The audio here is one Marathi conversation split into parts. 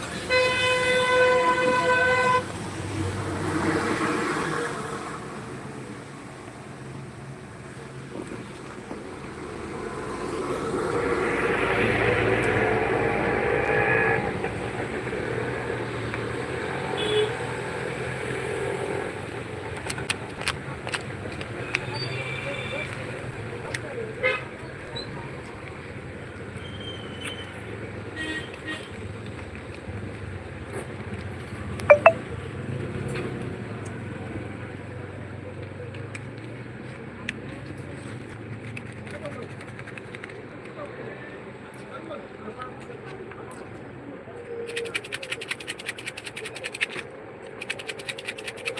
Hey!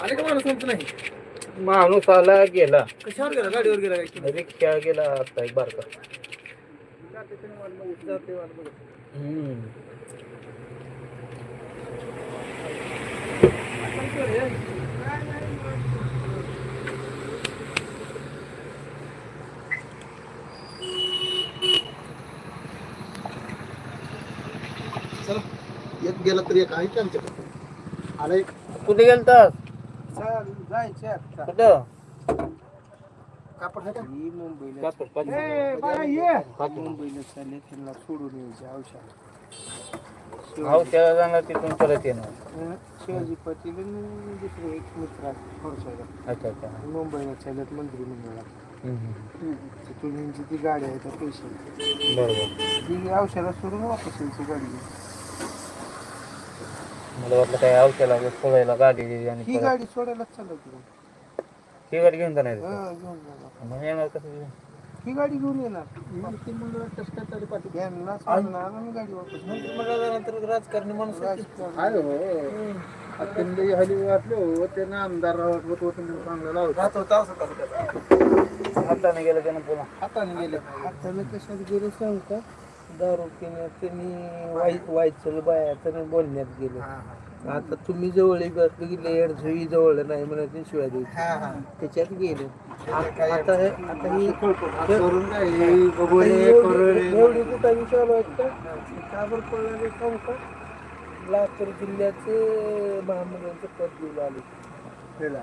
आले का माणूस म्हणतो नाही? माणूस आला गेला. कशावर गेला? गाडीवर गेला काय? रिक्षा गेला आता एक बारका. हम्म. चला. एक गेला तरी एक आहे की आमच्याकडे? आला एक कुठे जायचं आता. कुठं? कापड आहे का? ही मुंबईला कापड, कापड. ए, बाळा, ये. कापड. मुंबईला चालले त्यांना सोडून यायचे औषध. हो त्याला जाणार तिथून परत येणार. शिवाजी पाटील आणि दुसरे एक मित्र. अच्छा अच्छा. मुंबईला चालत मंत्री मंडळात हम्म. तिथून यांची ती गाडी आहे त्या पैसे बरोबर. ती औषधात सोडून वापस यायची गाडी. मला वाटलं काय औषधाला सोडायला गाडी आणि ही परत- गाडी सोडायलाच चालत ही गाडी घेऊन जाणार आहे. घेऊन जाणार. मग येणार कसं? घेऊन? ही गाडी घेऊन येणार. मंत्री मंडळात कसं काय तरी पाठी यांना सोडणार आणि गाडी वापस मंत्रिमंडळानंतर राजकारणी माणूस राजकारण. आहे हो अत्यंत हली वाटले हो. त्यांना आमदार राहत होत होतं म्हणून चांगलं लावत हाताने गेलं त्यानं पुन्हा. हाताने गेले. हाताने कशात गेले सांग का? दारू पिण्यात त्यांनी वाईट वाईचल बाया त्यांनी बोलण्यात गेले. आता तुम्ही जवळ गेले झवी जवळ नाही म्हणत शिवाय द्यायची त्याच्यात गेले. आता ही एवढी कुठं विचार आहेत का काबर पडणारे सांग का? लातूर जिल्ह्याचे महामंडळाचे पद देऊ आले. त्याला.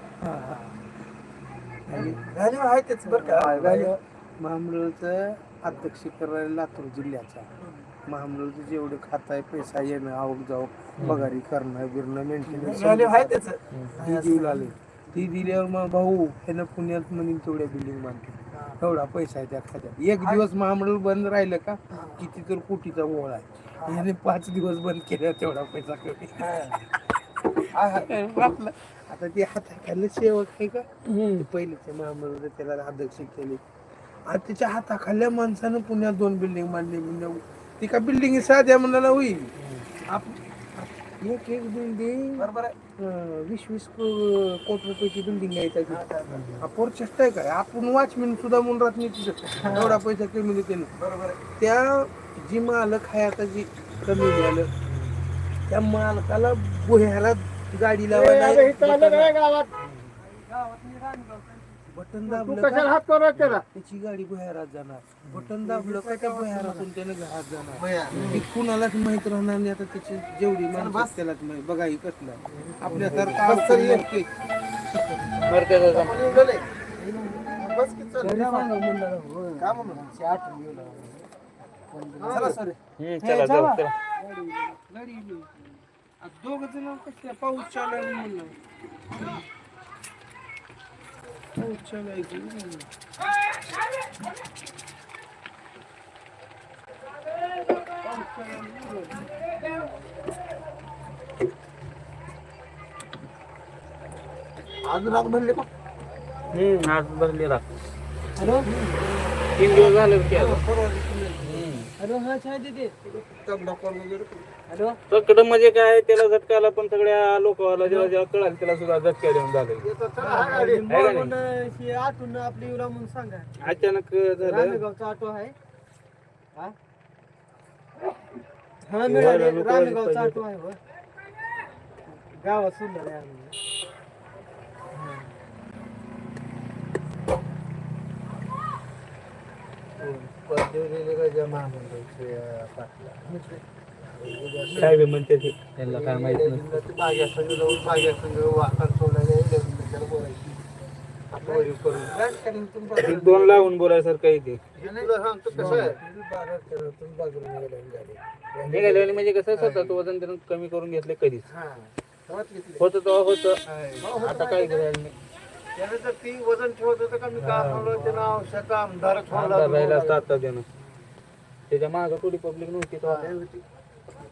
महामंडळाचं अध्यक्ष करायला लातूर जिल्ह्याचा. महामंडळाचं जेवढं खात आहे पैसा येणं आवक जावक पगारी करणं बिरणं मेंटेनन्स ती देऊ लागले. ती दिल्यावर मग भाऊ ह्यानं पुण्यात म्हणून तेवढ्या बिल्डिंग बांधली एवढा पैसा आहे त्या खात्यात. एक दिवस महामंडळ बंद राहिलं का किती तर कोटीचा ओळ आहे. ह्याने पाच दिवस बंद केल्या तेवढा पैसा कमी. आपलं आता ते हाताखाली सेवक आहे का? ते पहिलेचे महामंडळ त्याला अध्यक्ष केले. आणि त्याच्या हाताखाल्या माणसानं पुण्यात दोन बिल्डिंग बांधली म्हणजे ती का बिल्डिंग साध्या म्हणाला होईल. आप- एक एक बिल्डिंग बरोबर वीस वीस को- कोटी रुपयाची बिल्डिंग आहे त्याची. अपोर चेष्टा आहे काय आपण वॉचमॅन सुद्धा म्हणून राहत नाही तिथं. एवढा पैसा कमी देते बरोबर त्या जी मालक आहे आता जी कमी झालं त्या मालकाला बोह्याला गाडी लावायला बटन दाबलं का हात करू त्याला त्याची गाडी भुयारात जाणार. बटन दाबलं का त्या भुयारातून त्याने घरात जाणार. ती कुणालाच माहीत राहणार नाही आता त्याची जेवढी माणसं त्यालाच माहीत. बघा ही कसलं चल. तरी. काय. चला जाऊ चला. दोघं जण कसं? पाऊस चालू आहे म्हणलं पाऊस चालू आहे की? हम्म, आज भरलेला हॅलो? तीन दिवस झाले. हॅलो हा वगैरे हॅलो. तकडं म्हणजे काय त्याला झटका आला पण सगळ्या लोकांना जेव्हा जेव्हा कळालं त्याला सुद्धा झटका देऊन झाले. आठवण आपली येऊ म्हणून सांगा. अचानक झालं. रामेगावचा ऑटो आहे. हा? हा मिळाले, रामेगावचा ऑटो आहे. गावात सुंदर आहे काय म्हणते ते त्यांना काय माहीत एक दोन लावून बोलायसारखं आहे ते हे तुला सांगतो कसं आहे तुम्ही बाजार करा, तुम्ही बाजूला निघाला आणि गाडी. निघाले म्हणजे कसं स्वतःचं वजन त्यानं कमी करून घेतले कधीच हा. होतं तेव्हा होतं आता काय करायला नाही त्यानं ती वजन ठेवत होतं का? मी का म्हणलं त्यानं औषध आमदारच आमदार राहिला असता आता त्यानं त्याच्या मागं थोडी पब्लिक नव्हती तेव्हा.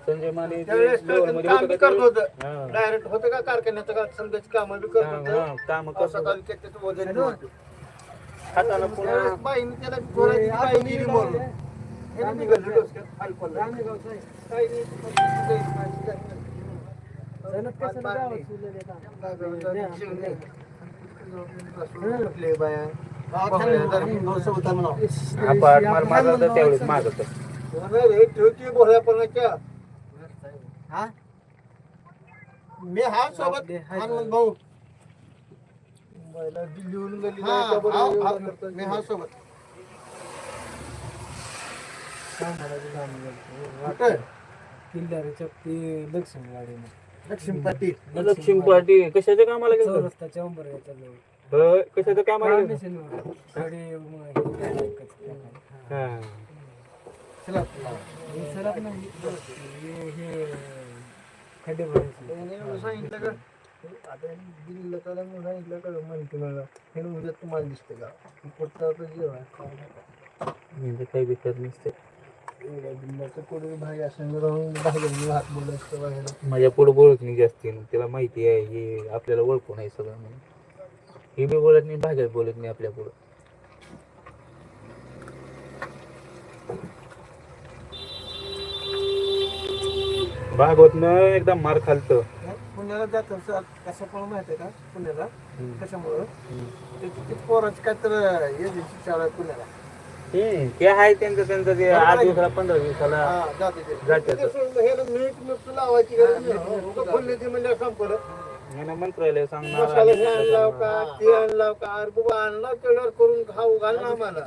संजय माने ते त्यावेळेस level मध्ये काम बी करत? होतं. हा. डायरेक्ट होतं का? कारखान्याचं का? समजायची कामं बी करत हा, होतं. हा, कामं करत होतं. त्याचं वजन बी होतं. हाताला पुन्हा त्यावेळेस बाईने त्याला घोड्याची बाई गेली म्हणून. हे निघालं डोसक्यात खाली पडलं. काही नाही, कुठले बाया? आपण मार मारला तर त्यावेळेस मागत नाही रे, ठेवती भोळ्यापणाच्या. मी हा सोबत हनुमान भाऊ लिहून गेली हा, हा, हा. मी हा सोबत कुठं? किल्लारीच्या ते लक्ष्मी लक्ष्मी पाटील. लक्ष्मी पाटील. कशाच्या कामाला गेलं चौरस्ताच्या जवळ होय, कशाच्या कामाला गेलं हे नाही. हा. हे हे- हे खड्डे भरायचे. सांगितलं का? आता दिल्लीला सांगितलं का माहिती मला हे उद्या तुम्हाला दिसते का? पुढचं आता म्हणजे काही विचार नसते माझ्या पुढे बोलत नाही जास्त. तिला माहिती आहे हे आपल्याला ओळखून आहे सगळं म्हणून. हे बी बोलत नाही भाग्यात बोलत नाही आपल्या पुढं. भागवत न एकदम मार खालतं पुण्याला जात कसं पण माहिती आहे का? पुण्याला. कशामुळं? ती पोराची काय तर एजन्सी चालू आहे पुण्याला. हम्म, ते आहे त्यांचं त्यांचं ते आठ दिवसाला पंधरा दिवसाला हा जाते ते. जातात ते. सोडून हे मीठ मिरची लावायची गरज नाही. उगाच खोलण्याची म्हणजे संपलं यानं मंत्रालय सांगणार मसाला आणि हे आणलाव का ते आणलाव का अरे बाबा आणला केल्यावर करून खाऊ घाल ना आम्हाला.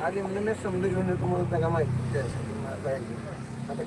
आधी म्हणजे मी समजून घेऊन येतो म्हणून त्याला माहिती आता